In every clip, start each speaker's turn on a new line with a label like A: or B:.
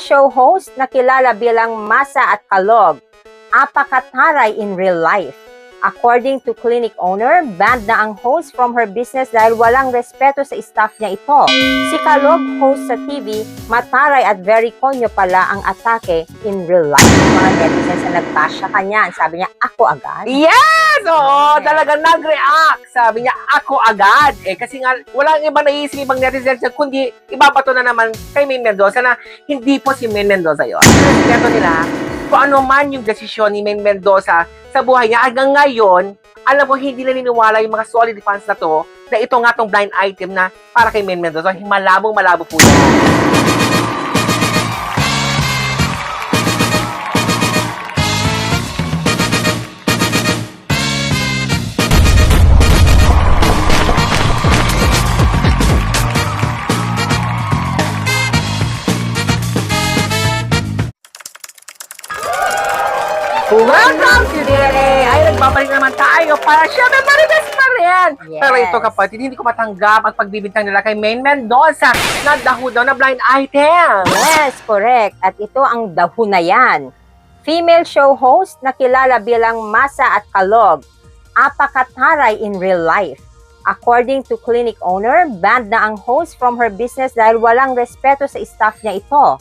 A: show host na kilala bilang Masa at Kalog, apakataray in real life. According to clinic owner, banned na ang host from her business dahil walang respeto sa staff niya ito. Si Kalog, host sa TV, mataray at very konyo pala ang atake in real life. Mga netizens na nagbash sa kanya, sabi niya, ako agad.
B: Yes! Oo, talagang nag-react. Sabi niya, ako agad. Eh, kasi nga, walang ibang naisip ibang netizens niya, kundi ibabato na naman kay Maine Mendoza na hindi po si Maine Mendoza yun. Respeto nila kung ano man yung desisyon ni Maine Mendoza sa buhay niya. Hanggang ngayon, alam mo, hindi naniniwala yung mga solid fans na to na ito nga tong blind item na para kay Maine Mendoza. Malabong malabo po yan. Welcome today! Ay, nagbabalik naman tayo para syempre marites pa rin!
A: Yes.
B: Pero ito kapatid, hindi ko matanggap ang pagbibintang nila kay Maine Mendoza na daho daw na blind item.
A: Yes, correct. At ito ang daho na yan. Female show host na kilala bilang Masa at Kalog, apakataray in real life. According to clinic owner, banned na ang host from her business dahil walang respeto sa staff niya ito.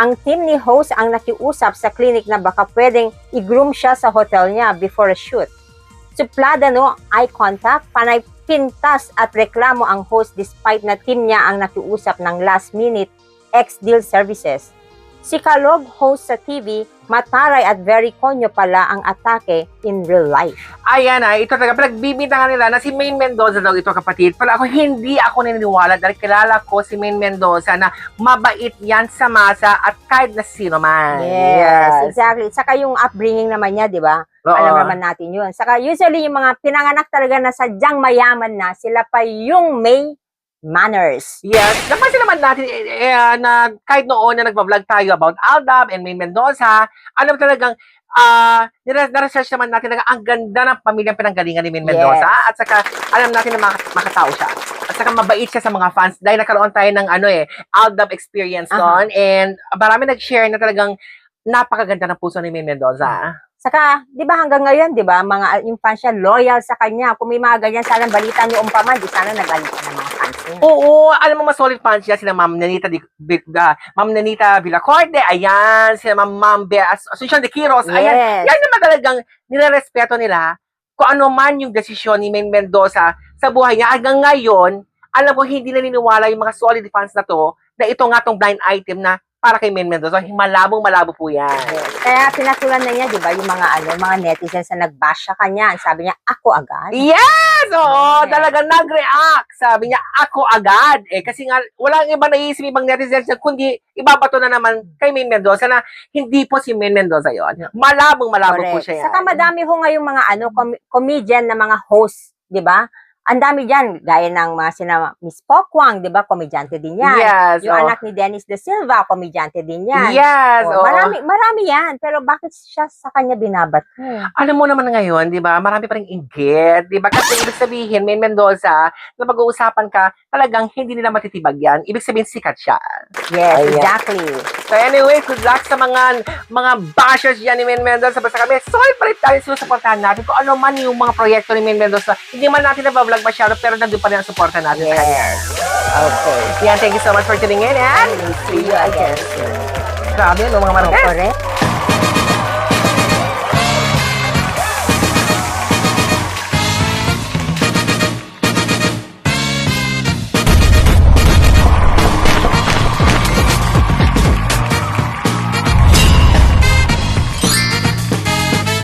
A: Ang team ni host ang nakiusap sa clinic na baka pwedeng i-groom siya sa hotel niya before a shoot. Suplada no, eye contact, panay pintas at reklamo ang host despite na team niya ang nakiusap ng last minute ex-deal services. Si Kalog, host sa TV, mataray at very konyo pala ang atake in real life.
B: Ayan na, ito talaga, pinagbibintangan nila na si Maine Mendoza daw ito kapatid. Pero ako, hindi ako naniniwala dahil kilala ko si Maine Mendoza na mabait yan sa masa at kahit na sino man.
A: Yes, exactly. Saka yung upbringing naman niya, di ba?
B: Oo.
A: Alam naman natin yun. Saka usually yung mga pinanganak talaga na sadyang mayaman na, sila pa yung may manners.
B: Yes, napansin naman natin eh, eh, na kahit noon na nagpa-vlog tayo about Aldab and Maine Mendoza, alam talagang ah nire- na-research naman natin na ang ganda ng pamilyang pinanggalingan ni Maine Mendoza at saka alam natin na mak- makatao siya. At saka mabait siya sa mga fans dahil nagkaroon tayo ng ano eh, Aldab experience doon and marami nag-share na talagang napakaganda ng puso ni Maine Mendoza.
A: Saka, di ba hanggang ngayon, di ba, mga yung fans niya loyal sa kanya. Kung may mga ganyan, sana balita niyo umpaman, di sana nagalit fans niya.
B: Oo, alam mo, mas solid fans niya sila Ma'am Nanita, Di, ah, Ma'am Nanita Villacorde, ayan, sila Ma'am Ma'am Bea As- Asuncion de Quiros, ayan,
A: Yes.
B: yan naman talagang nirerespeto nila kung ano man yung desisyon ni Maine Mendoza sa buhay niya. Hanggang ngayon, alam mo, hindi naniniwala yung mga solid fans na to na ito nga tong blind item na para kay Maine Mendoza. Malabong malabo po yan.
A: Yes. Kaya pinatulan na niya, di ba, yung mga ano, mga netizens na nagbash sa kanya. Sabi niya, ako agad.
B: Yes! Oo,
A: Yes.
B: talagang nag-react. Sabi niya, ako agad. Eh, kasi nga, walang ibang naisip ibang netizens niya, kundi ibabato na naman kay Maine Mendoza na hindi po si Maine Mendoza yon. Malabong malabo po
A: Correct.
B: siya yan.
A: Saka madami ho ngayong mga ano, com- comedian na mga host, di ba? Ang dami dyan, gaya ng mga sina Miss Pokwang, di ba? Komedyante din yan.
B: Yes.
A: Yung
B: oo.
A: anak ni Dennis De Silva, komedyante din yan.
B: Yes.
A: Oh,
B: oo.
A: marami, marami yan. Pero bakit siya sa kanya binabat?
B: Alam mo naman ngayon, di ba, marami pa rin inggit, di ba? Kasi ibig sabihin, Maine Mendoza, na pag-uusapan ka, talagang hindi nila matitibag yan. Ibig sabihin, sikat siya.
A: Yes,
B: Ayan.
A: exactly.
B: So anyway, good luck sa mga mga bashers dyan ni Maine Mendoza. Basta kami, sorry pa rin tayo sinusuportahan natin kung ano man yung mga proyekto ni Maine Mendoza. Hindi man natin na-vlog masyado, pero nandun pa rin ang suporta natin sa kanya.
A: Yes. Okay.
B: Yan, thank you so much for tuning in and
A: See you again soon.
B: grabe, no, mga Marites.
A: correct.